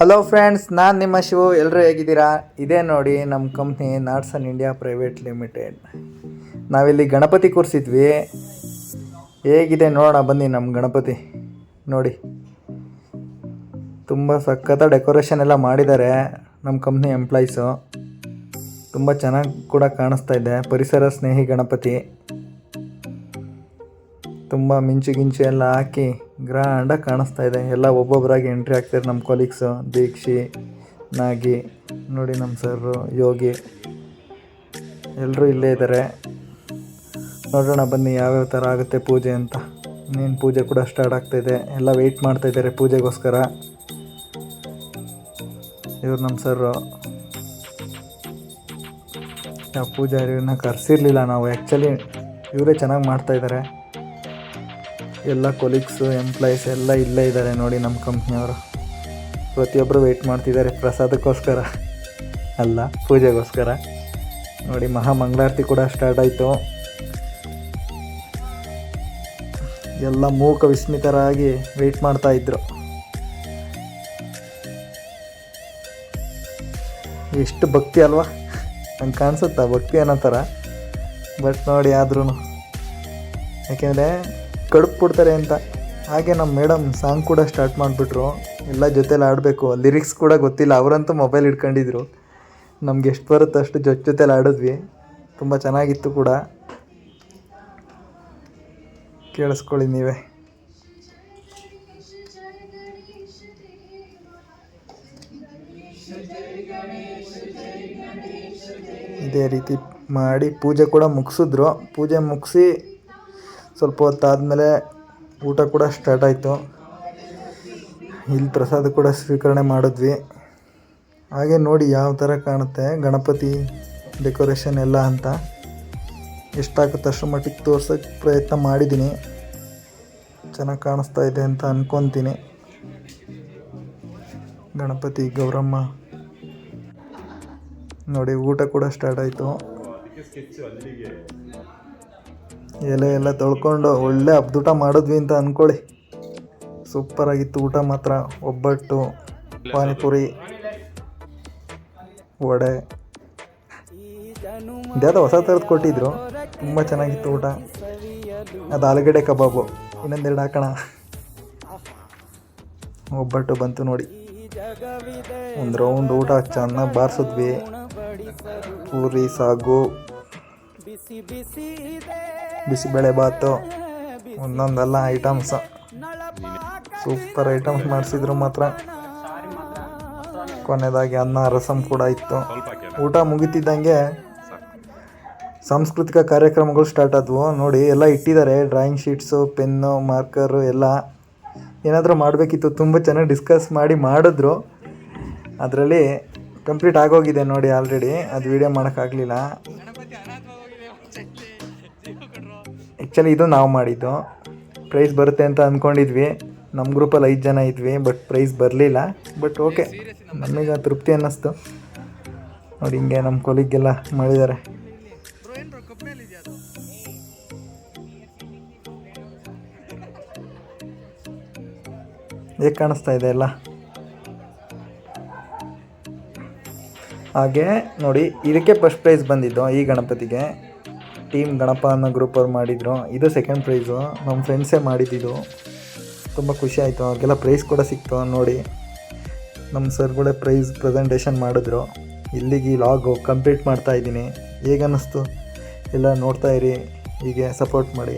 Hello friends ನಾನು ನಿಮ್ಮ ಶಿವು ಎಲ್ಲರೂ ಹೇಗಿದ್ದೀರಾ? ಇದೇ ನೋಡಿ ನಮ್ಮ company Natson India private limited ನಾವಿಲ್ಲಿ ಗಣಪತಿ ಕೂರಿಸಿದ್ವಿ. ಹೇಗಿದೆ ನೋಡೋಣ, ಬನ್ನಿ ನಮ್ಮ ಗಣಪತಿ. ನೋಡಿ. ತುಂಬ ಸಖತ್ತ ಡೆಕೋರೇಷನ್ ಎಲ್ಲ ಮಾಡಿದ್ದಾರೆ ನಮ್ಮ ಕಂಪ್ನಿ ಎಂಪ್ಲಾಯೀಸು ತುಂಬ ಚೆನ್ನಾಗಿ ಕೂಡ ಕಾಣಿಸ್ತಾ ಇದೆ. ಪರಿಸರ ಸ್ನೇಹಿ ಗಣಪತಿ. ತುಂಬ ಮಿಂಚು ಗಿಂಚು ಎಲ್ಲ ಹಾಕಿ ಗ್ರ್ಯಾಂಡಾಗಿ ಕಾಣಿಸ್ತಾ ಇದೆ. ಎಲ್ಲ ಒಬ್ಬೊಬ್ಬರಾಗಿ ಎಂಟ್ರಿ ಆಗ್ತಾರೆ ನಮ್ಮ ಕೊಲೀಗ್ಸು ದೀಕ್ಷಿ, ನಾಗಿ, ನೋಡಿ ನಮ್ಮ ಸರ್ರು ಯೋಗಿ. ಎಲ್ಲರೂ ಇಲ್ಲೇ ಇದ್ದಾರೆ ನೋಡೋಣ ಬನ್ನಿ ಯಾವ್ಯಾವ ಥರ ಆಗುತ್ತೆ ಪೂಜೆ ಅಂತ. ಇನ್ನೇನು ಪೂಜೆ ಕೂಡ ಸ್ಟಾರ್ಟ್ ಆಗ್ತಾ ಇದೆ. ಎಲ್ಲ ವೆಯ್ಟ್ ಮಾಡ್ತಾ ಇದ್ದಾರೆ ಪೂಜೆಗೋಸ್ಕರ. ಇವ್ರು ನಮ್ಮ ಸರ್ರು ಪೂಜಾರಿನ ಕರೆಸಿರ್ಲಿಲ್ಲ ನಾವು. ಆ್ಯಕ್ಚುಲಿ ಇವರೇ ಚೆನ್ನಾಗಿ ಮಾಡ್ತಾಯಿದ್ದಾರೆ ಎಲ್ಲ ಕೊಲೀಗ್ಸು ಎಂಪ್ಲಾಯೀಸ್ ಎಲ್ಲ ಇಲ್ಲೇ ಇದ್ದಾರೆ ನೋಡಿ ನಮ್ಮ ಕಂಪ್ನಿಯವರು ಪ್ರತಿಯೊಬ್ಬರು ವೆಯ್ಟ್ ಮಾಡ್ತಿದ್ದಾರೆ ಪ್ರಸಾದಕ್ಕೋಸ್ಕರ. ಅಲ್ಲ, ಪೂಜೆಗೋಸ್ಕರ. ನೋಡಿ ಮಹಾ ಮಂಗಳಾರತಿ ಕೂಡ ಸ್ಟಾರ್ಟ್ ಆಯಿತು. ಎಲ್ಲ ಮೂಕ ವಿಸ್ಮಿತರಾಗಿ ವೆಯ್ಟ್ ಮಾಡ್ತಾ ಇದ್ರು. ಎಷ್ಟು ಭಕ್ತಿ ಅಲ್ವಾ? ನಂಗೆ ಕಾಣಿಸುತ್ತಾ ಭಕ್ತಿ ಅನ್ನೋ ಥರ. ಬಟ್ ನೋಡಿ ಆದ್ರೂ ಯಾಕೆಂದರೆ ಕಡುಪು ಕೊಡ್ತಾರೆ ಅಂತ. ಹಾಗೆ ನಮ್ಮ ಮೇಡಮ್ ಸಾಂಗ್ ಕೂಡ ಸ್ಟಾರ್ಟ್ ಮಾಡಿಬಿಟ್ರು. ಎಲ್ಲ ಜೊತೆಲಿ ಆಡಬೇಕು ಲಿರಿಕ್ಸ್ ಕೂಡ ಗೊತ್ತಿಲ್ಲ. ಅವರಂತೂ ಮೊಬೈಲ್ ಇಟ್ಕೊಂಡಿದ್ರು ನಮ್ಗೆ ಎಷ್ಟು ಬರುತ್ತೋ ಅಷ್ಟು ಜೊತೆ ಜೊತೆಲಿ ಆಡಿದ್ವಿ ತುಂಬ ಚೆನ್ನಾಗಿತ್ತು ಕೂಡ. ಕೇಳಿಸ್ಕೊಳ್ಳಿ ನೀವೇ. ಇದೇ ರೀತಿ ಮಾಡಿ ಪೂಜೆ ಕೂಡ ಮುಗಿಸಿದ್ರು. ಪೂಜೆ ಮುಗಿಸಿ ಸ್ವಲ್ಪ ಹೊತ್ತಾದಮೇಲೆ ಊಟ ಕೂಡ ಸ್ಟಾರ್ಟ್ ಆಯಿತು. ಇಲ್ಲಿ ಪ್ರಸಾದ ಕೂಡ ಸ್ವೀಕರಣೆ ಮಾಡಿದ್ವಿ. ಹಾಗೆ ನೋಡಿ ಯಾವ ಥರ ಕಾಣುತ್ತೆ ಗಣಪತಿ ಡೆಕೋರೇಷನ್ ಎಲ್ಲ ಅಂತ. ಎಷ್ಟಾಗುತ್ತೆ ಅಷ್ಟು ಮಟ್ಟಿಗೆ ತೋರ್ಸೋಕ್ಕೆ ಪ್ರಯತ್ನ ಮಾಡಿದ್ದೀನಿ. ಚೆನ್ನಾಗಿ ಕಾಣಿಸ್ತಾ ಇದೆ ಅಂತ ಅಂದ್ಕೊತೀನಿ ಗಣಪತಿ, ಗೌರಮ್ಮ. ನೋಡಿ ಊಟ ಕೂಡ ಸ್ಟಾರ್ಟ್ ಆಯಿತು. ಎಲೆ ಎಲ್ಲ ತೊಳ್ಕೊಂಡು ಒಳ್ಳೆ ಹಬ್ದೂಟ ಮಾಡಿದ್ವಿ ಅಂತ ಅಂದ್ಕೊಳ್ಳಿ ಸೂಪರ್ ಆಗಿತ್ತು ಊಟ ಮಾತ್ರ. ಒಬ್ಬಟ್ಟು, ಪಾನಿಪುರಿ, ವಡೆ. ಇದ್ಯಾವುದೋ ಹೊಸ ಥರದ್ದು ಕೊಟ್ಟಿದ್ರು. ತುಂಬ ಚೆನ್ನಾಗಿತ್ತು ಊಟ. ಅದು ಆಲೂಗಡ್ಡೆ ಕಬಾಬು. ಇನ್ನೊಂದೆರಡು ಹಾಕೋಣ. ಒಬ್ಬಟ್ಟು ಬಂತು ನೋಡಿ. ಒಂದು ರೌಂಡ್ ಊಟ ಚೆನ್ನಾಗಿ ಬಾರಿಸಿದ್ವಿ. ಪೂರಿ, ಸಾಗು. ಬಿಸಿಬೇಳೆ ಬಾತು ಒಂದೊಂದೆಲ್ಲ ಐಟಮ್ಸ್ ಸೂಪರ್ ಐಟಮ್ಸ್ ಮಾಡಿಸಿದ್ರು ಮಾತ್ರ. ಕೊನೆಯದಾಗಿ ಅನ್ನ, ರಸಂ ಕೂಡ ಇತ್ತು. ಊಟ ಮುಗಿತಿದ್ದಂಗೆ ಸಾಂಸ್ಕೃತಿಕ ಕಾರ್ಯಕ್ರಮಗಳು ಸ್ಟಾರ್ಟ್ ಆದವು. ನೋಡಿ, ಎಲ್ಲ ಇಟ್ಟಿದ್ದಾರೆ. ಡ್ರಾಯಿಂಗ್ ಶೀಟ್ಸು ಪೆನ್ನು ಮಾರ್ಕರು ಎಲ್ಲ ಏನಾದರೂ ಮಾಡಬೇಕಿತ್ತು. ತುಂಬ ಚೆನ್ನಾಗಿ ಡಿಸ್ಕಸ್ ಮಾಡಿ ಮಾಡಿದ್ರು. ಅದರಲ್ಲಿ ಕಂಪ್ಲೀಟ್ ಆಗೋಗಿದೆ ನೋಡಿ ಆಲ್ರೆಡಿ ಅದು ವೀಡಿಯೋ ಮಾಡೋಕ್ಕಾಗಲಿಲ್ಲ. ಆ್ಯಕ್ಚುಲಿ ಇದು ನಾವು ಮಾಡಿದ್ದು. ಪ್ರೈಸ್ ಬರುತ್ತೆ ಅಂತ ಅಂದ್ಕೊಂಡಿದ್ವಿ ನಮ್ಮ ಗ್ರೂಪಲ್ಲಿ ಐದು ಜನ ಇದ್ವಿ ಬಟ್ ಪ್ರೈಸ್ ಬರಲಿಲ್ಲ. ಬಟ್ ಓಕೆ ನಮಗೆ ತೃಪ್ತಿ ಅನ್ನಿಸ್ತು. ನೋಡಿ ಹಿಂಗೆ ನಮ್ಮ ಕೊಲಿಗೆಲ್ಲ ಮಾಡಿದ್ದಾರೆ. ಹೇಗೆ ಕಾಣಿಸ್ತಾ ಇದೆ ಎಲ್ಲ? ಹಾಗೆ ನೋಡಿ, ಇದಕ್ಕೆ ಫಸ್ಟ್ ಪ್ರೈಸ್ ಬಂದಿದ್ದು ಈ ಗಣಪತಿಗೆ. ಟೀಮ್ ಗಣಪ ಅನ್ನೋ ಗ್ರೂಪವ್ರು ಮಾಡಿದ್ರು. ಇದು ಸೆಕೆಂಡ್ ಪ್ರೈಸು ನಮ್ಮ ಫ್ರೆಂಡ್ಸೇ ಮಾಡಿದ್ದಿದ್ದು ತುಂಬ ಖುಷಿ ಆಯಿತು. ಅವ್ರಿಗೆಲ್ಲ ಪ್ರೈಸ್ ಕೂಡ ಸಿಕ್ತು ನೋಡಿ. ನಮ್ಮ ಸರ್ಗಳೇ ಪ್ರೈಸ್ ಪ್ರೆಸೆಂಟೇಷನ್ ಮಾಡಿದ್ರು. ಇಲ್ಲಿಗೆ ಈ ಲಾಗು ಕಂಪ್ಲೀಟ್ ಮಾಡ್ತಾ ಇದ್ದೀನಿ. ಹೇಗೆ ಅನ್ನಿಸ್ತು ಎಲ್ಲ ನೋಡ್ತಾ ಇರಿ. ಹೀಗೆ ಸಪೋರ್ಟ್ ಮಾಡಿ.